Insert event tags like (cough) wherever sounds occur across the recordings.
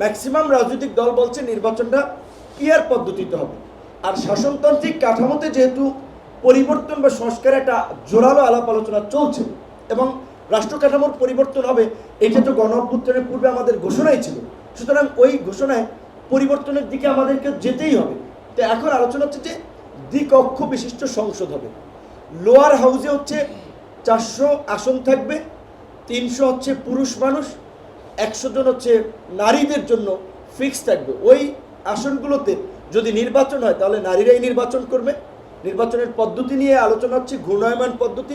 Maximum রাজনৈতিক দল বলছে নির্বাচনটা পিয়ার পদ্ধতিতে হবে। আর শাসনতান্ত্রিক কাঠামোতে যেহেতু পরিবর্তন বা সংস্কারের একটা জোরালো আলাপ আলোচনা চলছে এবং রাষ্ট্র কাঠামোর পরিবর্তন হবে এটা তো গণ অভ্যুত্থানের পূর্বে আমাদের ঘোষণাই ছিল, সুতরাং ওই ঘোষণায় পরিবর্তনের দিকে আমাদেরকে যেতেই হবে। তো এখন আলোচনা হচ্ছে যে দ্বিকক্ষ বিশিষ্ট সংসদ হবে। লোয়ার হাউসে হচ্ছে চারশো আসন থাকবে, তিনশো হচ্ছে পুরুষ মানুষ একশো জন হচ্ছে নারীদের জন্য ফিক্স থাকবে। ওই আসনগুলোতে যদি নির্বাচন হয়, তাহলে নারীরাই নির্বাচন করবে। নির্বাচনের পদ্ধতি নিয়ে আলোচনা হচ্ছে, ঘূর্ণায়মান পদ্ধতি।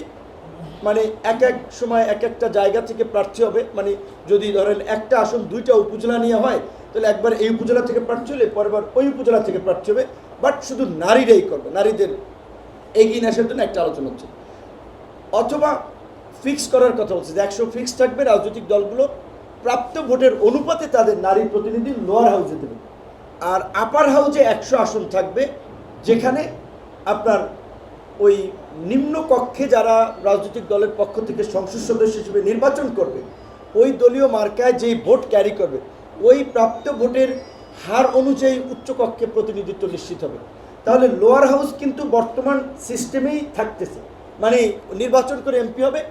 মানে এক এক সময় এক একটা জায়গা থেকে প্রার্থী হবে। মানে যদি ধরেন একটা আসন দুইটা উপজেলা নিয়ে হয়, তাহলে একবার এই উপজেলা থেকে প্রার্থী হলে পরেরবার ওই উপজেলা থেকে প্রার্থী হবে। বাট শুধু নারীরাই করবে, নারীদের এগিয়ে আসার জন্য একটা আলোচনা হচ্ছে। অথবা ফিক্স করার কথা হচ্ছে যে একশো ফিক্স থাকবে রাজনৈতিক দলগুলো প্রাপ্ত ভোটের অনুপাতে তাদের নারী প্রতিনিধি লোয়ার হাউসে দেবে। আর আপার হাউসে একশো আসন থাকবে, যেখানে আপনার ওই নিম্ন কক্ষে যারা রাজনৈতিক দলের পক্ষ থেকে সংসদ সদস্য হিসেবে নির্বাচন করবে, ওই দলীয় মার্কায় যেই ভোট ক্যারি করবে, ওই প্রাপ্ত ভোটের হার অনুযায়ী উচ্চকক্ষে প্রতিনিধিত্ব নিশ্চিত হবে। তাহলে লোয়ার হাউস কিন্তু বর্তমান সিস্টেমেই থাকতেছে। মানে নির্বাচন করে এমপি হবে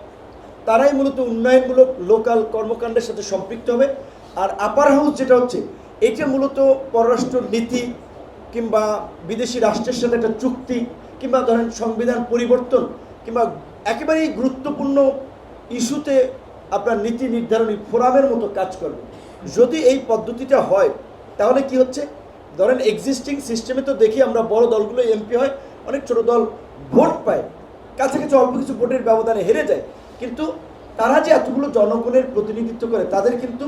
তারাই মূলত উন্নয়নমূলক লোকাল কর্মকাণ্ডের সাথে সম্পৃক্ত হবে। আর আপার হাউস যেটা হচ্ছে এটা মূলত পররাষ্ট্র নীতি কিংবা বিদেশি রাষ্ট্রের সাথে একটা চুক্তি কিংবা ধরেন সংবিধান পরিবর্তন কিংবা একেবারেই গুরুত্বপূর্ণ ইস্যুতে আপনার নীতি নির্ধারণী ফোরামের মতো কাজ করবে। যদি এই পদ্ধতিটা হয়, তাহলে কি হচ্ছে? ধরেন এক্সিস্টিং সিস্টেমে তো দেখি আমরা বড় দলগুলো এমপি হয়, অনেক ছোট দল ভোট পায়। কাছাকাছি অল্প কিছু ভোটের ব্যবধানে হেরে যায়। কিন্তু তারা যে এতগুলো জনগণের প্রতিনিধিত্ব করে, তাদের কিন্তু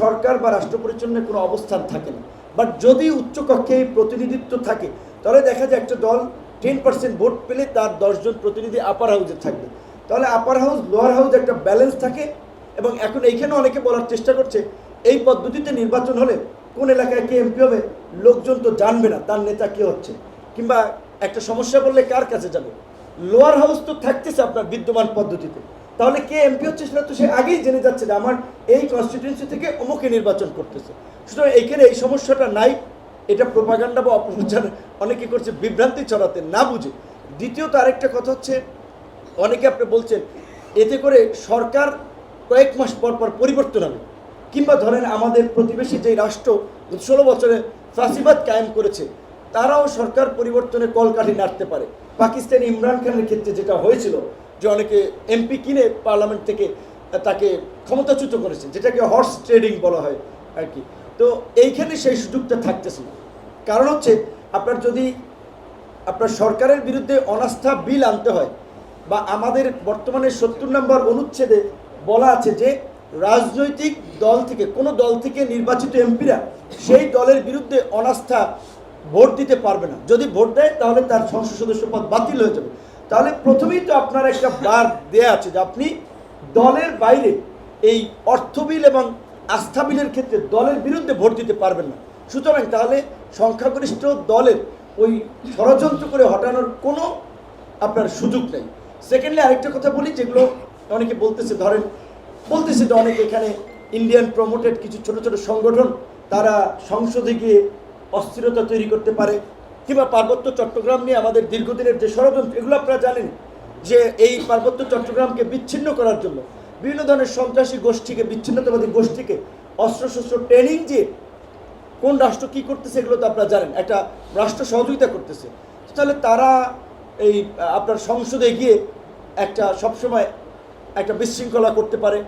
সরকার বা রাষ্ট্র পরিচালনার কোনো অবস্থান থাকে না। বাট যদি উচ্চকক্ষে এই প্রতিনিধিত্ব থাকে, তাহলে দেখা যায় একটা দল টেন পার্সেন্ট ভোট পেলে তার দশজন প্রতিনিধি আপার হাউসে থাকবে। তাহলে আপার হাউস লোয়ার হাউস একটা ব্যালেন্স থাকে এবং এখন এইখানে অনেকে বলার চেষ্টা করছে, এই পদ্ধতিতে নির্বাচন হলে কোন এলাকায় কে এমপি হবে, লোকজন তো জানবে না তার নেতা কে হচ্ছে। কিংবা একটা সমস্যা বললে কার কাছে যাবে? লোয়ার হাউস তো থাকতেছে আপনার বিদ্যমান পদ্ধতিতে। তাহলে কে এমপি হচ্ছে সেটা তো সে আগেই জেনে যাচ্ছে যে আমার এই কনস্টিটিউন্সি থেকে অমুকে নির্বাচন করতেছে। সুতরাং এখানে এই সমস্যাটা নাই, এটা প্রোপাগান্ডা বা অপপ্রচার অনেকে করছে, বিভ্রান্তি ছড়াতে না বুঝে। দ্বিতীয়ত আরেকটা কথা হচ্ছে, অনেকে আপনি বলছেন, এতে করে সরকার কয়েক মাস পর পর পরিবর্তন হবে কিংবা ধরেন আমাদের প্রতিবেশী যেই রাষ্ট্র ষোলো বছরে ফাঁসিবাদ কায়েম করেছে, তারাও সরকার পরিবর্তনে কলকাঠি নাড়তে পারে। পাকিস্তান ইমরান খানের ক্ষেত্রে যেটা হয়েছিল যে অনেকে এমপি কিনে পার্লামেন্ট থেকে তাকে ক্ষমতাচ্যুত করেছে যেটাকে হর্স ট্রেডিং বলা হয় আর কি। তো এইখানে সেই সুযোগটা থাকতেছে না। কারণ হচ্ছে আপনার যদি আপনার সরকারের বিরুদ্ধে অনাস্থা বিল আনতে হয় বা আমাদের বর্তমানে সত্তর নম্বর অনুচ্ছেদে বলা আছে যে রাজনৈতিক দল থেকে, কোনো দল থেকে নির্বাচিত এমপিরা সেই দলের বিরুদ্ধে অনাস্থা ভোট দিতে পারবে না। যদি ভোট দেয় তাহলে তার সংসদ সদস্য পদ বাতিল হয়ে যাবে। তাহলে প্রথমেই তো আপনার একটা বার দেয়া আছে যে আপনি দলের বাইরে এই অর্থ বিল এবং আস্থা বিলের ক্ষেত্রে দলের বিরুদ্ধে ভোট দিতে পারবেন না। সুতরাং তাহলে সংখ্যাগরিষ্ঠ দলের ওই ষড়যন্ত্র করে হটানোর কোনো আপনার সুযোগ নেই। সেকেন্ডলি আরেকটা কথা বলি যেগুলো অনেকে বলতেছে, ধরেন বলতেছে যে অনেকে এখানে ইন্ডিয়ান প্রমোটেড কিছু ছোট ছোট সংগঠন, তারা সংসদে গিয়ে অস্থিরতা তৈরি করতে পারে। কিংবা পার্বত্য চট্টগ্রাম নিয়ে আমাদের দীর্ঘদিনের যে ষড়যন্ত্র, এগুলো আপনারা জানেন যে এই পার্বত্য চট্টগ্রামকে বিচ্ছিন্ন করার জন্য বিভিন্ন ধরনের সন্ত্রাসী গোষ্ঠীকে, বিচ্ছিন্নতাবাদী গোষ্ঠীকে অস্ত্রশস্ত্র, ট্রেনিং দিয়ে কোন রাষ্ট্র কি করতেছে এগুলো তো আপনারা জানেন, একটা রাষ্ট্র সহযোগিতা করতেছে। তাহলে তারা এই, আপনার সংসদে গিয়ে একটা সবসময় একটা বিশৃঙ্খলা করতে পারে,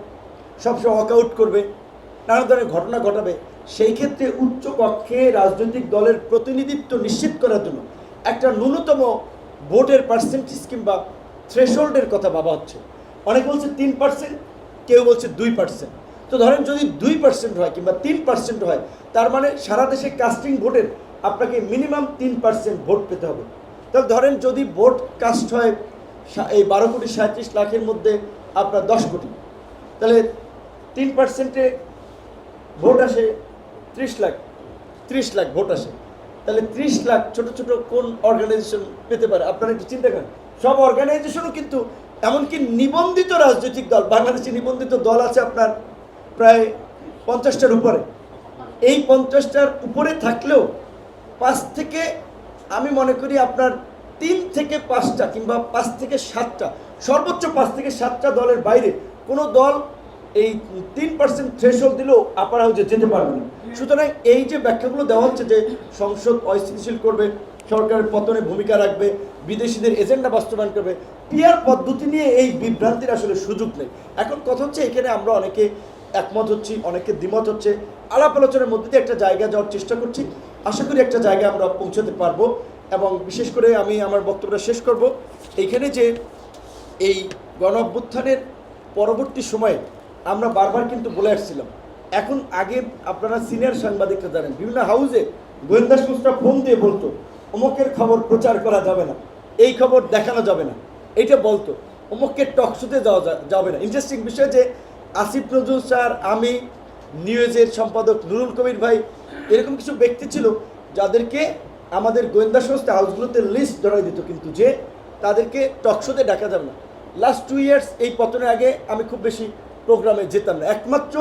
সবসময় ওয়াকআউট করবে। নানা ধরনের ঘটনা ঘটাবে। সেই ক্ষেত্রে উচ্চ কক্ষে রাজনৈতিক দলের প্রতিনিধিত্ব নিশ্চিত করার জন্য একটা ন্যূনতম ভোটের পার্সেন্টেজ কিংবা থ্রেশহোল্ডের কথা ভাবা হচ্ছে। অনেকে বলছে তিন পার্সেন্ট কেউ বলছে দুই পার্সেন্ট তো ধরেন যদি দুই পার্সেন্ট হয় কিংবা তিন পার্সেন্ট হয়, তার মানে সারা দেশে কাস্টিং ভোটের আপনাকে মিনিমাম তিন পার্সেন্ট ভোট পেতে হবে। তাহলে ধরেন যদি ভোট কাস্ট হয় এই বারো কোটি সাঁত্রিশ লাখের মধ্যে আপনার দশ কোটি। তাহলে তিন পার্সেন্টে ভোট আসে ত্রিশ লাখ ত্রিশ লাখ ভোট আসে। তাহলে ত্রিশ লাখ ছোট ছোট কোন অর্গানাইজেশন পেতে পারে? আপনারা একটু চিন্তা করেন। সব অর্গানাইজেশনও কিন্তু এমনকি নিবন্ধিত রাজনৈতিক দল, বাংলাদেশে নিবন্ধিত দল আছে আপনার প্রায় পঞ্চাশটার উপরে। এই পঞ্চাশটার উপরে থাকলেও পাঁচ থেকে, আমি মনে করি আপনার তিন থেকে পাঁচটা কিংবা পাঁচ থেকে সাতটা, সর্বোচ্চ পাঁচ থেকে সাতটা দলের বাইরে কোনো দল এই তিন পার্সেন্ট থ্রেশল দিলেও আপার হাউজে যেতে পারবে না। সুতরাং এই যে ব্যাখ্যাগুলো দেওয়া হচ্ছে যে সংসদ অস্থিতিশীল করবে, সরকারের পতনে ভূমিকা রাখবে, বিদেশিদের এজেন্ডা বাস্তবায়ন করবে পিয়ার পদ্ধতি নিয়ে এই বিভ্রান্তির আসলে সুযোগ নেই। এখন কথা হচ্ছে, এখানে আমরা অনেকে একমত হচ্ছি, অনেকে দ্বিমত হচ্ছে। আলাপ আলোচনার মধ্যে দিয়ে একটা জায়গা যাওয়ার চেষ্টা করছি। আশা করি একটা জায়গায় আমরা পৌঁছাতে পারব এবং বিশেষ করে আমি আমার বক্তব্যটা শেষ করব। এইখানে যে এই গণ পরবর্তী সময়ে আমরা বারবার কিন্তু বলে আসছিলাম। এখন আগে আপনারা সিনিয়র সাংবাদিকরা জানেন, বিভিন্ন হাউসে গোয়েন্দা সংস্থা ফোন দিয়ে বলতো, অমুকের খবর প্রচার করা যাবে না, এই খবর দেখানো যাবে না এটা বলতো। অমুকের টকশোতে যাওয়া যাবে না। ইন্টারেস্টিং বিষয় যে আসিফ নজরুল স্যার, আমি, নিউজের সম্পাদক নুরুল কবির ভাই, এরকম কিছু ব্যক্তি ছিল যাদেরকে আমাদের গোয়েন্দা সংস্থা হাউসগুলোতে লিস্ট ধরাই দিত কিন্তু যে তাদেরকে টকশোতে ডাকা যাবে না। লাস্ট টু ইয়ার্স এই পতনের আগে আমি খুব বেশি প্রোগ্রামে যেতাম না একমাত্র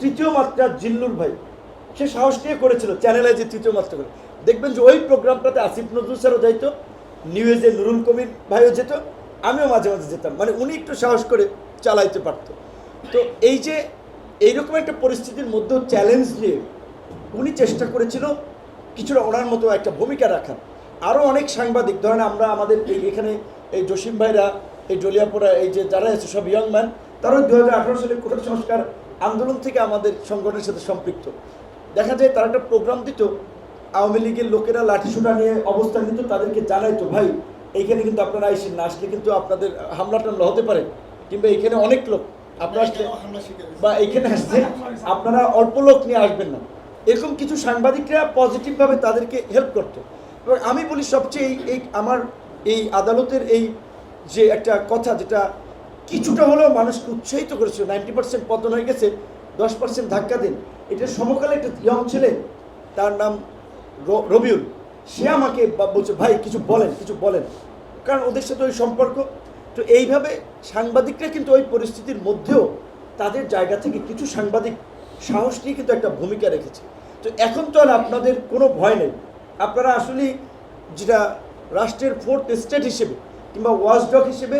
তৃতীয় মাত্রা জিল্লুর ভাই। সে সাহস নিয়ে করেছিল চ্যানেলে যে তৃতীয় মাত্রা করে। দেখবেন যে ওই প্রোগ্রামটাতে আসিফ নজরুল স্যারও যাইতো নিউজে নুরুল কবির ভাইও যেত, আমিও মাঝে মাঝে যেতাম। মানে উনি একটু সাহস করে চালাইতে পারতো। তো এই যে এইরকম একটা পরিস্থিতির মধ্যেও চ্যালেঞ্জ নিয়ে উনি চেষ্টা করেছিল কিছুটা ওনার মতো একটা ভূমিকা রাখার। আরও অনেক সাংবাদিক, ধরেন আমরা আমাদের এখানে এই জসিম ভাইরা, এই ডলিয়াপুরা এই যে যারা আছে সব ইয়ং ম্যান তারাও দু হাজার আঠারো সালে কোটা সংস্কার আন্দোলন থেকে আমাদের সংগঠনের সাথে সম্পৃক্ত। দেখা যায় তারা একটা প্রোগ্রাম দিত আওয়ামী লীগের লোকেরা লাঠিসোঁটা নিয়ে অবস্থান নিত তাদেরকে জানাইতো ভাই এইখানে কিন্তু আপনারা আইসেন না আসলে কিন্তু আপনাদের হামলা টামলা হতে পারে। কিংবা এইখানে অনেক লোক আপনারা আসলে বা এইখানে আসছে (laughs) আপনারা অল্প লোক নিয়ে আসবেন না। এরকম কিছু সাংবাদিকরা পজিটিভভাবে তাদেরকে হেল্প করতো। এবং আমি বলি সবচেয়ে এই আমার এই আদালতের এই যে একটা কথা যেটা কিছুটা হলেও মানুষকে উৎসাহিত করেছিল। নাইনটি পার্সেন্ট পতন হয়ে গেছে, দশ পার্সেন্ট ধাক্কা দিন। এটা সমকালে একটা ইয়ং ছেলে, তার নাম রবিউল। সে আমাকে বলছে, ভাই, কিছু বলেন কিছু বলেন। কারণ ওদের সাথে ওই সম্পর্ক। তো এইভাবে সাংবাদিকরা কিন্তু ওই পরিস্থিতির মধ্যেও তাদের জায়গা থেকে কিছু সাংবাদিক সাহস নিয়ে কিন্তু একটা ভূমিকা রেখেছে। তো এখন তো আর আপনাদের কোনো ভয় নেই। আপনারা আসলে যেটা রাষ্ট্রের ফোর্থ স্টেট হিসেবে কিংবা ওয়াচডগ হিসেবে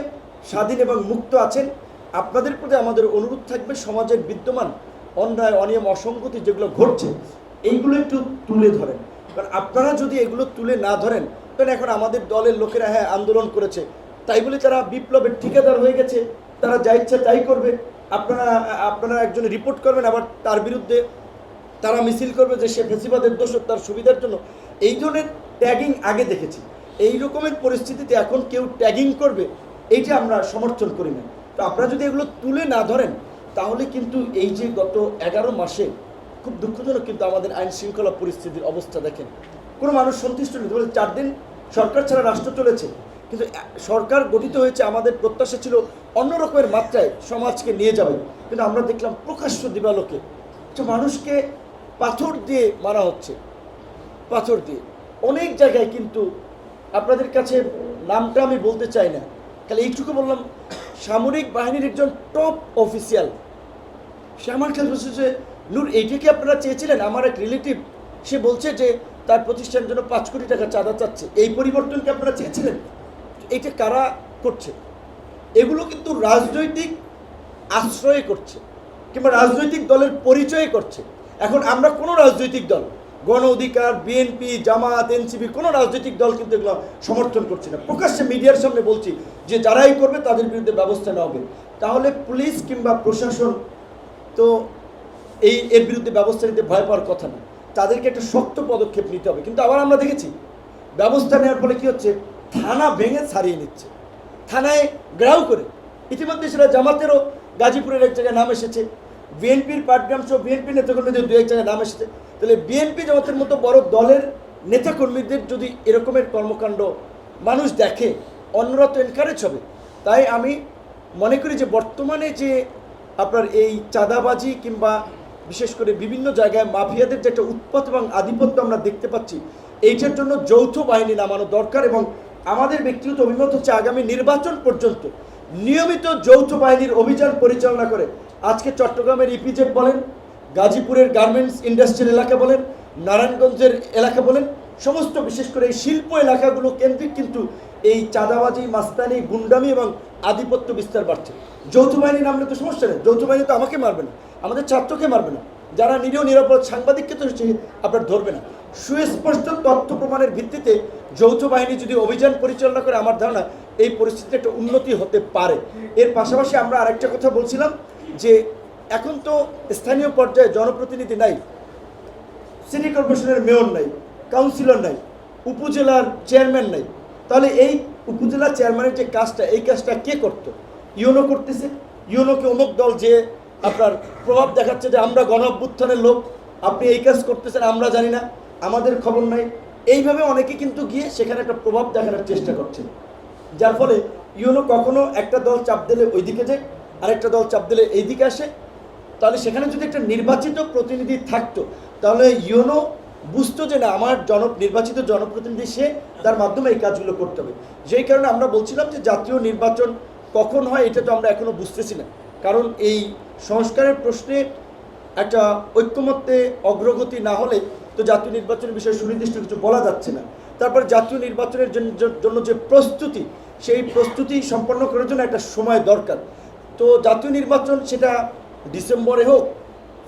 স্বাধীন এবং মুক্ত আছেন। আপনাদের প্রতি আমাদের অনুরোধ থাকবে, সমাজের বিদ্যমান অন্যায়, অনিয়ম, অসঙ্গতি যেগুলো ঘটছে, এইগুলো একটু তুলে ধরেন। কারণ আপনারা যদি এগুলো তুলে না ধরেন কারণ এখন আমাদের দলের লোকেরা হ্যাঁ আন্দোলন করেছে। তাই বলে তারা বিপ্লবের ঠিকাদার হয়ে গেছে, তারা যা ইচ্ছা তাই করবে। আপনারা আপনারা একজন রিপোর্ট করবেন, আবার তার বিরুদ্ধে তারা মিছিল করবে যে সে ফেসিবাদের দোষ তার সুবিধার জন্য। এই ধরনের ট্যাগিং আগে দেখেছি। এই রকমের পরিস্থিতিতে এখন কেউ ট্যাগিং করবে এইটা আমরা সমর্থন করি না। তো আপনারা যদি এগুলো তুলে না ধরেন, তাহলে কিন্তু এই যে গত এগারো মাসে খুব দুঃখজনক কিন্তু আমাদের আইন শৃঙ্খলা পরিস্থিতির অবস্থা দেখেন। কোনো মানুষ সন্তুষ্ট নেই বলে চার দিন সরকার ছাড়া রাষ্ট্র চলেছে, কিন্তু সরকার গঠিত হয়েছে আমাদের প্রত্যাশা ছিল অন্য রকমের মাত্রায় সমাজকে নিয়ে যাবে। কিন্তু আমরা দেখলাম প্রকাশ্য দিবালোকে মানুষকে পাথর দিয়ে মারা হচ্ছে। পাথর দিয়ে। অনেক জায়গায় কিন্তু আপনাদের কাছে নামটা আমি বলতে চাই না। খালি এইটুকু বললাম, সামরিক বাহিনীর একজন টপ অফিসিয়াল সে আমার কাছে বলছে যে নূর এইটাকে আপনারা চেয়েছিলেন? আমার এক রিলেটিভ সে বলছে যে তার প্রতিষ্ঠানের জন্য পাঁচ কোটি টাকা চাঁদা চাচ্ছে। এই পরিবর্তনকে আপনারা চেয়েছিলেন? এইটা কারা করছে? এগুলো কিন্তু রাজনৈতিক আশ্রয়ে করছে, কিংবা রাজনৈতিক দলের পরিচয়ে করছে। এখন আমরা কোনো রাজনৈতিক দল গণ অধিকার বিএনপি জামাত এনসিপি কোনো রাজনৈতিক দল কিন্তু এগুলো সমর্থন করছে না। প্রকাশ্যে মিডিয়ার সামনে বলছি যে যারাই করবে তাদের বিরুদ্ধে ব্যবস্থা নেওয়া হবে। তাহলে পুলিশ কিংবা প্রশাসন তো এই, এর বিরুদ্ধে ব্যবস্থা নিতে ভয় পাওয়ার কথা না। তাদেরকে একটা শক্ত পদক্ষেপ নিতে হবে। কিন্তু আবার আমরা দেখেছি, ব্যবস্থা নেওয়ার ফলে কী হচ্ছে? থানা ভেঙে ছাড়িয়ে নিচ্ছে। থানায় গ্রাউ করে। ইতিমধ্যে সেটা জামাতেরও গাজীপুরের এক জায়গায় নাম এসেছে। বিএনপির পাটগ্রাম সহ বিএনপি নেতাকর্মীদের দু এক জায়গায় নাম এসেছে। তাহলে বিএনপি জামাতের মতো বড় দলের নেতাকর্মীদের যদি এরকমের কর্মকাণ্ড মানুষ দেখে, অন্যরা তো এনকারেজ হবে। তাই আমি মনে করি যে বর্তমানে যে আপনার এই চাঁদাবাজি কিংবা বিশেষ করে বিভিন্ন জায়গায় মাফিয়াদের যে একটা উৎপাত এবং আধিপত্য আমরা দেখতে পাচ্ছি, এইটার জন্য যৌথ বাহিনী নামানো দরকার এবং আমাদের ব্যক্তিগত অভিমত হচ্ছে আগামী নির্বাচন পর্যন্ত নিয়মিত যৌথ বাহিনীর অভিযান পরিচালনা করে। আজকে চট্টগ্রামের ইপিজেড বলেন গাজীপুরের গার্মেন্টস ইন্ডাস্ট্রিয়াল এলাকা বলেন, নারায়ণগঞ্জের এলাকা বলেন, সমস্ত বিশেষ করে এই শিল্প এলাকাগুলো কেন্দ্রিক কিন্তু এই চাঁদাবাজি, মাস্তানি, গুন্ডামি এবং আধিপত্য বিস্তার বাড়ছে। যৌথ বাহিনী নামলে তো সমস্যা নেই, যৌথ বাহিনী তো আমাকে মারবে না, আমাদের ছাত্রকে মারবে না। যারা নিরীহ, নিরাপদ সাংবাদিককে তো আপনার ধরবে না। সুস্পষ্ট তথ্য প্রমাণের ভিত্তিতে যৌথ বাহিনী যদি অভিযান পরিচালনা করে, আমার ধারণা এই পরিস্থিতিতে একটা উন্নতি হতে পারে। এর পাশাপাশি আমরা আরেকটা কথা বলছিলাম যে এখন তো স্থানীয় পর্যায়ে জনপ্রতিনিধি নাই, সিটি কর্পোরেশনের মেয়র নাই, কাউন্সিলর নাই, উপজেলার চেয়ারম্যান নাই। তাহলে এই উপজেলা চেয়ারম্যানের যে কাজটা, এই কাজটা কে করতো? ইউনো করতেছে। ইউনোকে অমুক দল যে আপনার প্রভাব দেখাচ্ছে যে আমরা গণ লোক, আপনি এই কাজ করতেছেন, আমরা জানি না, আমাদের খবর নাই। এইভাবে অনেকে কিন্তু গিয়ে সেখানে একটা প্রভাব দেখানোর চেষ্টা করছে। যার ফলে ইউনো কখনো একটা দল চাপ দিলে ওইদিকে যায়, আরেকটা দল চাপ দিলে এইদিকে আসে। তাহলে সেখানে যদি একটা নির্বাচিত প্রতিনিধি থাকতো, তাহলে ইউনো বুঝতো যে না, আমার জন নির্বাচিত জনপ্রতিনিধি সে, তার মাধ্যমে এই কাজগুলো করতে হবে। যেই কারণে আমরা বলছিলাম যে জাতীয় নির্বাচন কখন হয়, এটা তো আমরা এখনও বুঝতেছি না। কারণ এই সংস্কারের প্রশ্নে একটা ঐক্যমত্যে অগ্রগতি না হলে তো জাতীয় নির্বাচনের বিষয়ে সুনির্দিষ্ট কিছু বলা যাচ্ছে না। তারপর জাতীয় নির্বাচনের জন- জন- জন্য যে প্রস্তুতি, সেই প্রস্তুতি সম্পন্ন করার জন্য একটা সময় দরকার। তো জাতীয় নির্বাচন সেটা ডিসেম্বরে হোক,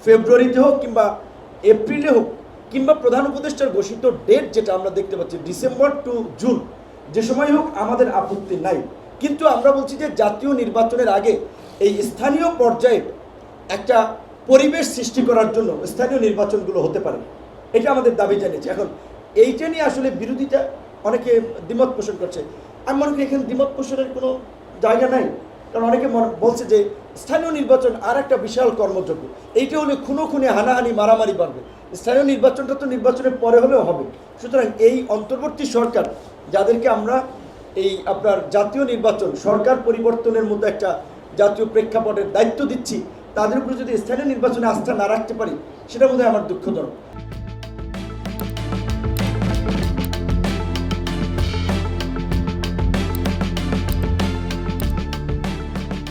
ফেব্রুয়ারিতে হোক কিংবা এপ্রিলে হোক, কিংবা প্রধান উপদেষ্টার ঘোষিত ডেট যেটা আমরা দেখতে পাচ্ছি, ডিসেম্বর টু জুন, যে সময় হোক আমাদের আপত্তি নাই। কিন্তু আমরা বলছি যে জাতীয় নির্বাচনের আগে এই স্থানীয় পর্যায়ে একটা পরিবেশ সৃষ্টি করার জন্য স্থানীয় নির্বাচনগুলো হতে পারে। এটা আমাদের দাবি জানিয়েছে। এখন এইটা নিয়ে আসলে বিরোধিতা অনেকে দ্বিমত পোষণ করছে। আমি মনে করি এখানে দ্বিমত পোষণের কোনো জায়গা নাই। কারণ অনেকে মনে বলছে যে স্থানীয় নির্বাচন আর একটা বিশাল কর্মযজ্ঞ এইটা হলে খুনো খুনে হানাহানি, মারামারি বাড়বে। স্থানীয় নির্বাচনটা তো নির্বাচনের পরে হলেও হবে। সুতরাং এই অন্তর্বর্তী সরকার, যাদেরকে আমরা এই আপনার জাতীয় নির্বাচন, সরকার পরিবর্তনের মতো একটা জাতীয় প্রেক্ষাপটের দায়িত্ব দিচ্ছি, তাদের উপরে যদি স্থানীয় নির্বাচনে আস্থা না রাখতে পারি, সেটা বোধহয় আমার দুঃখজনক।